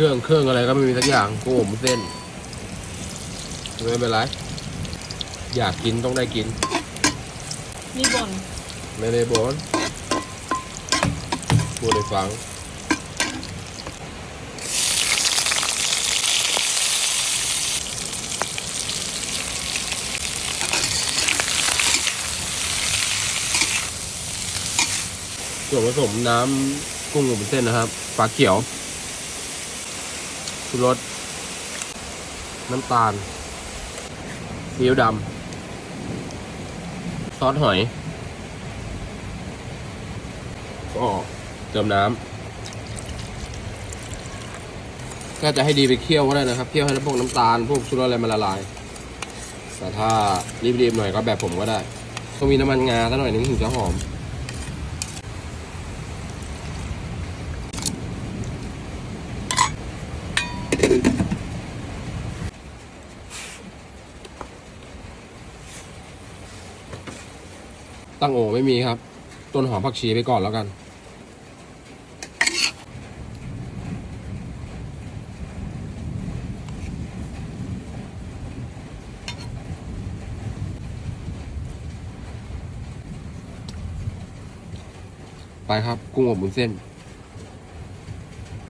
รื่อง เครื่องอะไรก็ไม่มีสักอย่างกุ้งอบวุ้นเส้นไม่เป็นไร อยากกินต้องได้กินมีบ่นไม่ได้บนพูดให้ฟังส่วนผสมน้ำกุ้งอบวุ้นเส้นนะครับฝาเขียว ชูรส น้ำตาลซีอิ๊วดำ ซอสหอยก็เติมน้ำ ก็จะให้ดีไปเคี่ยวก็ได้นะครับ เคี่ยวให้พวกน้ำตาล พวกชูรสอะไรมันละลาย แต่ถ้ารีบๆหน่อยก็แบบผมก็ได้ ต้องมีน้ำมันงาสักหน่อยนึงถึงจะหอม ตั้งโอไม่มีครับ ต้นหอมผักชีไปก่อนแล้วกัน ไปครับ กุ้งอบบุนเส้น